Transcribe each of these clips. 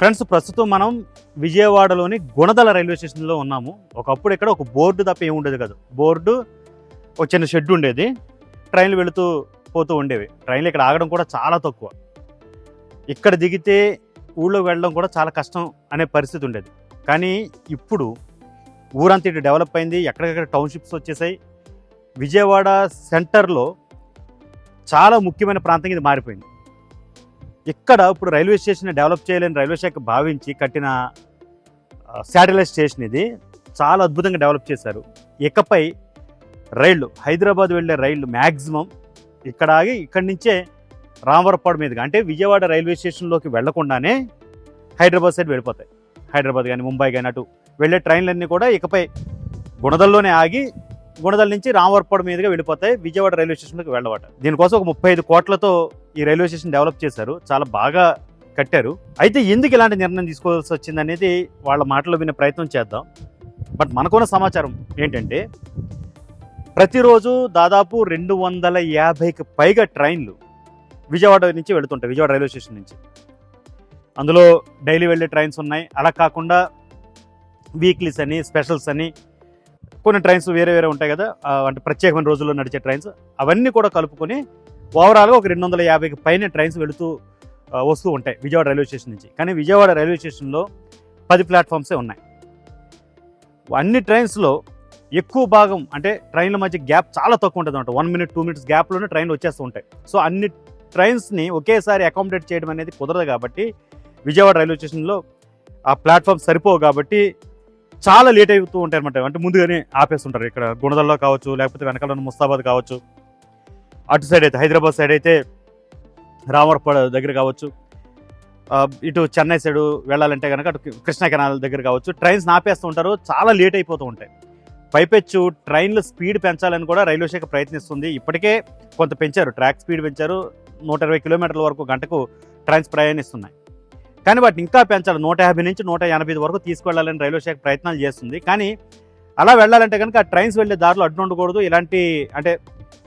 Friends ప్రస్తుతం మనం విజయవాడలోని గుణదల రైల్వే స్టేషన్లో ఉన్నాము. ఒకప్పుడు ఇక్కడ ఒక బోర్డు తప్ప ఏమి ఉండేది కాదు. బోర్డు ఒక చిన్న షెడ్ ఉండేది. ట్రైన్లు వెళుతూ పోతూ ఉండేవి. ట్రైన్లు ఇక్కడ ఆగడం కూడా చాలా తక్కువ. ఇక్కడ దిగితే ఊళ్ళో వెళ్ళడం కూడా చాలా కష్టం అనే పరిస్థితి ఉండేది. కానీ ఇప్పుడు ఊరంతా ఇటు డెవలప్ అయింది. ఎక్కడికక్కడ టౌన్షిప్స్ వచ్చేసాయి. విజయవాడ సెంటర్లో చాలా ముఖ్యమైన ప్రాంతం ఇది మారిపోయింది. ఇక్కడ ఇప్పుడు రైల్వే స్టేషన్ డెవలప్ చేయలేని రైల్వే శాఖ భావించి కట్టిన శాటిలైట్ స్టేషన్ ఇది చాలా అద్భుతంగా డెవలప్ చేశారు. ఇకపై రైళ్ళు హైదరాబాద్ వెళ్ళే రైళ్ళు మ్యాక్సిమం ఇక్కడ ఆగి ఇక్కడి నుంచే రామవరపాడు మీదుగా అంటే విజయవాడ రైల్వే స్టేషన్లోకి వెళ్ళకుండానే హైదరాబాద్ సైడ్ వెళ్ళిపోతాయి. హైదరాబాద్ కానీ ముంబై కానీ అటు వెళ్ళే ట్రైన్లన్నీ కూడా ఇకపై గుణదల్లోనే ఆగి గుణదల నుంచి రామవరపాడు మీదుగా వెళ్ళిపోతాయి విజయవాడ రైల్వే స్టేషన్లోకి వెళ్ళవట. దీనికోసం ఒక ముప్పై ఐదు కోట్లతో ఈ రైల్వే స్టేషన్ డెవలప్ చేశారు చాలా బాగా కట్టారు. అయితే ఎందుకు ఇలాంటి నిర్ణయం తీసుకోవాల్సి వచ్చింది అనేది వాళ్ళ మాటలో వినే ప్రయత్నం చేద్దాం. బట్ మనకున్న సమాచారం ఏంటంటే ప్రతిరోజు దాదాపు రెండు వందల యాభైకి పైగా ట్రైన్లు విజయవాడ నుంచి వెళుతుంటాయి విజయవాడ రైల్వే స్టేషన్ నుంచి. అందులో డైలీ వెళ్ళే ట్రైన్స్ ఉన్నాయి. అలా కాకుండా వీక్లీస్ అని స్పెషల్స్ అని కొన్ని ట్రైన్స్ వేరే వేరే ఉంటాయి కదా అంటే ప్రత్యేకమైన రోజుల్లో నడిచే ట్రైన్స్ అవన్నీ కూడా కలుపుకొని ఓవరాల్గా ఒక రెండు వందల యాభైకి పైన ట్రైన్స్ వెళుతూ వస్తూ ఉంటాయి విజయవాడ రైల్వే స్టేషన్ నుంచి. కానీ విజయవాడ రైల్వే స్టేషన్లో పది ప్లాట్ఫామ్సే ఉన్నాయి. అన్ని ట్రైన్స్లో ఎక్కువ భాగం అంటే ట్రైన్ల మధ్య గ్యాప్ చాలా తక్కువ ఉంటుంది అనమాట వన్ మినిట్ టూ మినిట్స్ గ్యాప్లోనే ట్రైన్లు వచ్చేస్తూ ఉంటాయి. సో అన్ని ట్రైన్స్ని ఒకేసారి అకామిడేట్ చేయడం అనేది కుదరదు కాబట్టి విజయవాడ రైల్వే స్టేషన్లో ఆ ప్లాట్ఫామ్ సరిపోవు కాబట్టి చాలా లేట్ అవుతూ ఉంటాయి అనమాట అంటే ముందుగానే ఆపేస్తుంటారు. ఇక్కడ గుణదల్లో కావచ్చు లేకపోతే వెనకాల ముస్తాబాద్ కావచ్చు. అటు సైడ్ అయితే హైదరాబాద్ సైడ్ అయితే రామర్పడ దగ్గర కావచ్చు. ఇటు చెన్నై సైడు వెళ్ళాలంటే కనుక అటు కృష్ణా కెనాల్ దగ్గర కావచ్చు. ట్రైన్స్ నాపేస్తూ ఉంటారు చాలా లేట్ అయిపోతూ ఉంటాయి. పైపెచ్చు ట్రైన్లు స్పీడ్ పెంచాలని కూడా రైల్వే శాఖ ప్రయత్నిస్తుంది. ఇప్పటికే కొంత పెంచారు ట్రాక్ స్పీడ్ పెంచారు. నూట ఇరవై కిలోమీటర్ల వరకు గంటకు ట్రైన్స్ ప్రయాణిస్తున్నాయి. కానీ వాటిని ఇంకా పెంచాలి. నూట యాభై నుంచి నూట ఎనభై ఐదు వరకు తీసుకువెళ్ళాలని రైల్వే శాఖ ప్రయత్నాలు చేస్తుంది. కానీ అలా వెళ్ళాలంటే కనుక ఆ ట్రైన్స్ వెళ్ళే దారిలో అడ్డు ఉండకూడదు. ఇలాంటి అంటే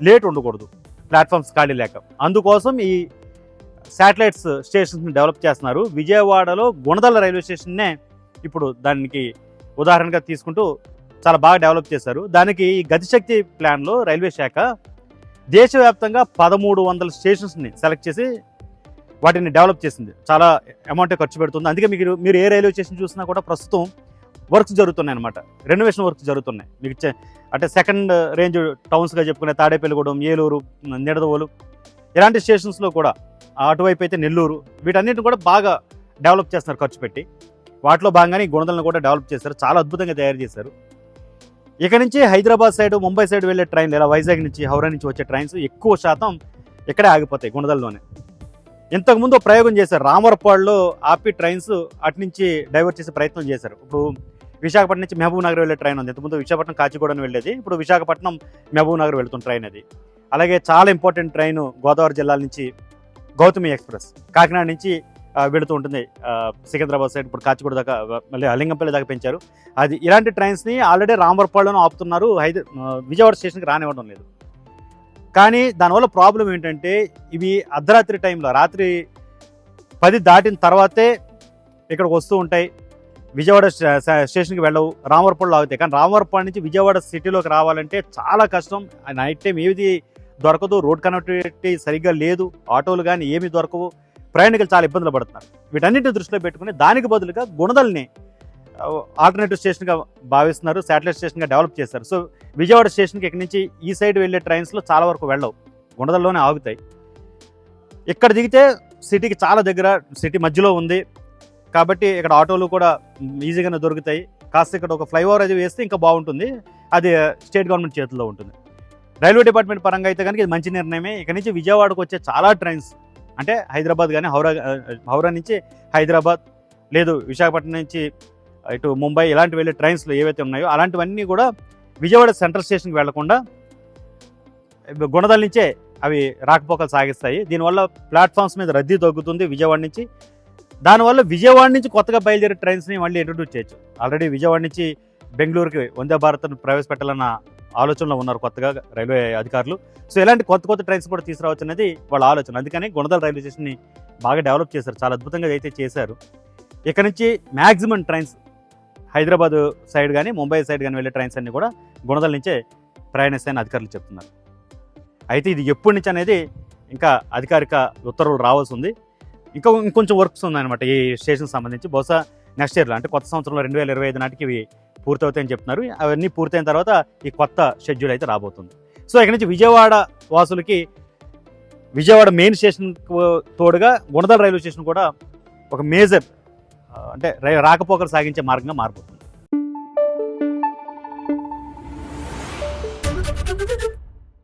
లేట్ ఉండకూడదు. ప్లాట్ఫామ్స్ ఖాళీ లేక. అందుకోసం ఈ శాటిలైట్స్ స్టేషన్స్ని డెవలప్ చేస్తున్నారు. విజయవాడలో గుణదల రైల్వే స్టేషన్నే ఇప్పుడు దానికి ఉదాహరణగా తీసుకుంటూ చాలా బాగా డెవలప్ చేశారు. దానికి ఈ గతిశక్తి ప్లాన్లో రైల్వే శాఖ దేశవ్యాప్తంగా పదమూడు వందల స్టేషన్స్ని సెలెక్ట్ చేసి వాటిని డెవలప్ చేసింది. చాలా అమౌంట్ ఖర్చు పెడుతుంది. అందుకే మీరు మీరు ఏ రైల్వే స్టేషన్ చూసినా కూడా ప్రస్తుతం వర్క్స్ జరుగుతున్నాయి అనమాట రెనోవేషన్ వర్క్స్ జరుగుతున్నాయి. మీకు చె- అంటే సెకండ్ రేంజ్ టౌన్స్గా చెప్పుకునే తాడేపల్లిగూడెం ఏలూరు నిడదవోలు ఇలాంటి స్టేషన్స్లో కూడా అటువైపు అయితే నెల్లూరు వీటన్నిటిని కూడా బాగా డెవలప్ చేస్తున్నారు ఖర్చు పెట్టి. వాటిలో భాగంగానే గుణదలను కూడా డెవలప్ చేశారు. చాలా అద్భుతంగా తయారు చేశారు. ఇక నుంచి హైదరాబాద్ సైడ్ ముంబై సైడ్ వెళ్ళే ట్రైన్లు ఇలా వైజాగ్ నుంచి హౌరా నుంచి వచ్చే ట్రైన్స్ ఎక్కువ శాతం ఇక్కడే ఆగిపోతాయి గుణదల్లోనే. ఇంతకుముందు ప్రయోగం చేశారు. రామవరపాడులో ఆపి ట్రైన్స్ అటు నుంచి డైవర్ట్ చేసే ప్రయత్నం చేశారు. ఇప్పుడు విశాఖపట్నం నుంచి మహబూబ్ నగర్ వెళ్ళే ట్రైన్ ఉంది. ఇంతకుముందు విశాఖపట్నం కాచిగూడని వెళ్ళేది. ఇప్పుడు విశాఖపట్నం మహబూబ్ నగర్ వెళ్తున్న ట్రైన్ అది. అలాగే చాలా ఇంపార్టెంట్ ట్రైన్ గోదావరి జిల్లాల నుంచి గౌతమి ఎక్స్ప్రెస్ కాకినాడ నుంచి వెళుతూ ఉంటుంది. సికింద్రాబాద్ సైడ్ ఇప్పుడు కాచిగూడ దాకా మళ్ళీ అలింగంపల్లి దాకా పెంచారు. అది ఇలాంటి ట్రైన్స్ని ఆల్రెడీ రామవరపాడులోనే ఆపుతున్నారు. హైదరా విజయవాడ స్టేషన్కి రానివ్వడం లేదు. కానీ దానివల్ల ప్రాబ్లం ఏంటంటే ఇవి అర్ధరాత్రి టైంలో రాత్రి పది దాటిన తర్వాతే ఇక్కడికి వస్తూ ఉంటాయి. విజయవాడ స్టేషన్కి వెళ్ళవు. రామవరపాడులో ఆగుతాయి కానీ రామవరపాడు నుంచి విజయవాడ సిటీలోకి రావాలంటే చాలా కష్టం. నైట్ టైం ఏది దొరకదు. రోడ్ కనెక్టివిటీ సరిగ్గా లేదు. ఆటోలు కానీ ఏమీ దొరకవు. ప్రయాణికులు చాలా ఇబ్బందులు పడుతున్నారు. వీటన్నిటిని దృష్టిలో పెట్టుకుని దానికి బదులుగా గుణదల్ని ఆల్టర్నేటివ్ స్టేషన్గా భావిస్తున్నారు. శాటిలైట్ స్టేషన్గా డెవలప్ చేశారు. సో విజయవాడ స్టేషన్కి ఇక్కడి నుంచి ఈ సైడ్ వెళ్ళే ట్రైన్స్లో చాలా వరకు వెళ్ళవు. గుణదల్లోనే ఆగుతాయి. ఇక్కడ దిగితే సిటీకి చాలా దగ్గర సిటీ మధ్యలో ఉంది. కాబట్టి ఇక్కడ ఆటోలు కూడా ఈజీగానే దొరుకుతాయి. కాస్త ఇక్కడ ఒక ఫ్లైఓవర్ అది వేస్తే ఇంకా బాగుంటుంది. అది స్టేట్ గవర్నమెంట్ చేతుల్లో ఉంటుంది. రైల్వే డిపార్ట్మెంట్ పరంగా అయితే కనుక ఇది మంచి నిర్ణయమే. ఇక్కడ నుంచి విజయవాడకు వచ్చే చాలా ట్రైన్స్ అంటే హైదరాబాద్ కానీ హౌరా హౌరా నుంచి హైదరాబాద్ లేదు విశాఖపట్నం నుంచి ఇటు ముంబై ఇలాంటి వెళ్ళే ట్రైన్స్లో ఏవైతే ఉన్నాయో అలాంటివన్నీ కూడా విజయవాడ సెంట్రల్ స్టేషన్కి వెళ్ళకుండా గుణదల నుంచే అవి రాకపోకలు సాగిస్తాయి. దీనివల్ల ప్లాట్ఫామ్స్ మీద రద్దీ తగ్గుతుంది విజయవాడ నుంచి. దానివల్ల విజయవాడ నుంచి కొత్తగా బయలుదేరే ట్రైన్స్ని మళ్ళీ ఇంట్రడ్యూస్ చేయొచ్చు. ఆల్రెడీ విజయవాడ నుంచి బెంగళూరుకి వందే భారత్ను ప్రవేశపెట్టాలన్న ఆలోచనలో ఉన్నారు కొత్తగా రైల్వే అధికారులు. సో ఇలాంటి కొత్త కొత్త ట్రైన్స్ కూడా తీసుకురావచ్చు అనేది వాళ్ళ ఆలోచన. అందుకని గుణదల రైల్వే స్టేషన్ని బాగా డెవలప్ చేశారు. చాలా అద్భుతంగా అయితే చేశారు. ఇక్కడ నుంచి మ్యాక్సిమం ట్రైన్స్ హైదరాబాద్ సైడ్ కానీ ముంబై సైడ్ కానీ వెళ్ళే ట్రైన్స్ అన్నీ కూడా గుణదల నుంచే ప్రయాణిస్తాయని అధికారులు చెప్తున్నారు. అయితే ఇది ఎప్పటి నుంచి అనేది ఇంకా అధికారిక ఉత్తర్వులు రావాల్సి ఉంది. ఇంకా ఇంకొంచెం వర్క్స్ ఉందన్నమాట ఈ స్టేషన్ సంబంధించి. బహుశా నెక్స్ట్ ఇయర్లో అంటే కొత్త సంవత్సరంలో రెండు వేల ఇరవై ఐదు నాటికి ఇవి పూర్తవుతాయని చెప్తున్నారు. అవన్నీ పూర్తయిన తర్వాత ఈ కొత్త షెడ్యూల్ అయితే రాబోతుంది. సో ఇక్కడ నుంచి విజయవాడ వాసులకి విజయవాడ మెయిన్ స్టేషన్ తోడుగా గుణదల రైల్వే స్టేషన్ కూడా ఒక మేజర్ అంటే రాకపోకలు సాగించే మార్గంగా మారిపోతుంది